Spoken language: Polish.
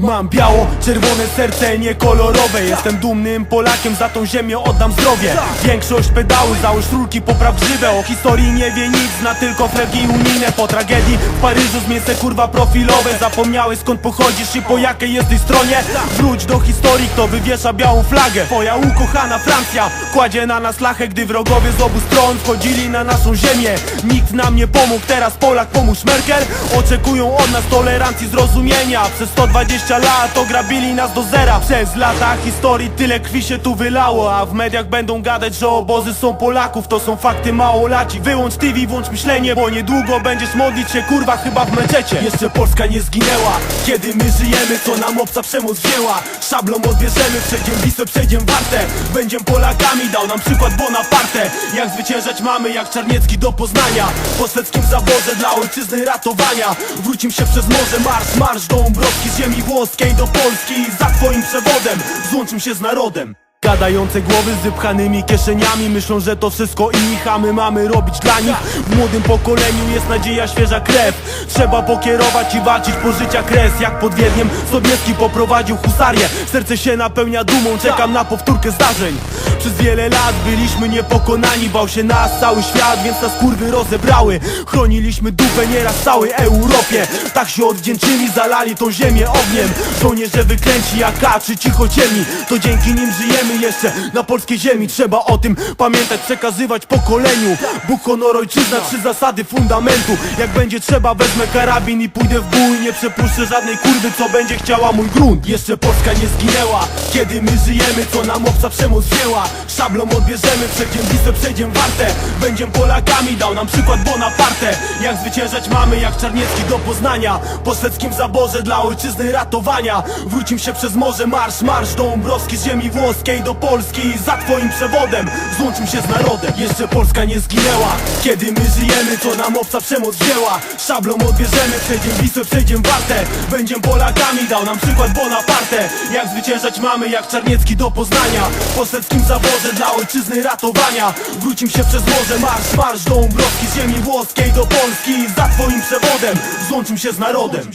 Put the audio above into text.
Mam biało, czerwone serce, nie kolorowe. Jestem dumnym Polakiem, za tą ziemię oddam zdrowie. Większość pedały, załóż rurki, popraw grzywę O historii nie wie nic, zna tylko flagi unijne. Po tragedii w Paryżu zmięsę kurwa profilowe. Zapomniałeś skąd pochodzisz i po jakiej jesteś stronie. Wróć do historii, kto wywiesza białą flagę. Twoja ukochana Francja kładzie na nas lachę Gdy wrogowie z obu stron wchodzili na naszą ziemię. Nikt nam nie pomógł, teraz Polak pomóż Merkel. Oczekują od nas tolerancji, zrozumienia. Przez 120 lat ograbili nas do zera. Przez lata historii tyle krwi się tu wylało A w mediach będą gadać, że obozy są Polaków To są fakty małolaci. Wyłącz TV, włącz myślenie Bo niedługo będziesz modlić się kurwa chyba w meczecie. Jeszcze Polska nie zginęła Kiedy my żyjemy, co nam obca przemoc wzięła. Szablą odbierzemy, przejdziem Wisłę, przejdziem Wartę. Będziem Polakami, dał nam przykład Bonaparte. Jak zwyciężać mamy, jak Czarniecki do Poznania. Po szwedzkim zaborze dla ojczyzny ratowania. Wrócim się przez morze, marsz, marsz do Umbrowski Z ziemi włoskiej do Polski Za twoim przewodem, złączym się z narodem. Gadające głowy z wypchanymi kieszeniami Myślą, że to wszystko ich, a my mamy robić dla nich. W młodym pokoleniu jest nadzieja, świeża krew. Trzeba pokierować i walczyć po życia kres. Jak pod Wiedniem Sowiecki poprowadził husarię. Serce się napełnia dumą, czekam na powtórkę zdarzeń Przez wiele lat byliśmy niepokonani Bał się nas cały świat, więc nas kurwy rozebrały. Chroniliśmy dupę nieraz całej Europie. Tak się odwdzięczyli, zalali tą ziemię ogniem. Żołnierze wykręci jak A czy cichociemni To dzięki nim żyjemy jeszcze na polskiej ziemi. Trzeba o tym pamiętać, przekazywać pokoleniu. Bóg, honor, ojczyzna, trzy zasady fundamentu. Jak będzie trzeba wezmę karabin i pójdę w bój. Nie przepuszczę żadnej kurwy, co będzie chciała mój grunt. Jeszcze Polska nie zginęła, kiedy my żyjemy Co nam obca przemoc wzięła Szablą odbierzemy, przejdziem Wisłę, przejdziem Wartę Będziem Polakami, dał nam przykład Bonaparte. Jak zwyciężać mamy, jak Czarniecki do Poznania. Po szwedzkim zaborze dla ojczyzny ratowania. Wrócim się przez morze, marsz, marsz do Umbrowski Z ziemi włoskiej do Polski. Za twoim przewodem, złączym się z narodem. Jeszcze Polska nie zginęła, kiedy my żyjemy Co nam obca przemoc wzięła. Szablą odbierzemy, przejdziem Wisłę, przejdziem Wartę Będziem Polakami, dał nam przykład Bonaparte. Jak zwyciężać mamy, jak Czarniecki do Poznania. Po szwedzkim zaborze dla ojczyzny ratowania. Wrócim się przez morze, marsz, marsz do Umbrowski Z ziemi włoskiej do Polski. Za twoim przewodem, złączym się z narodem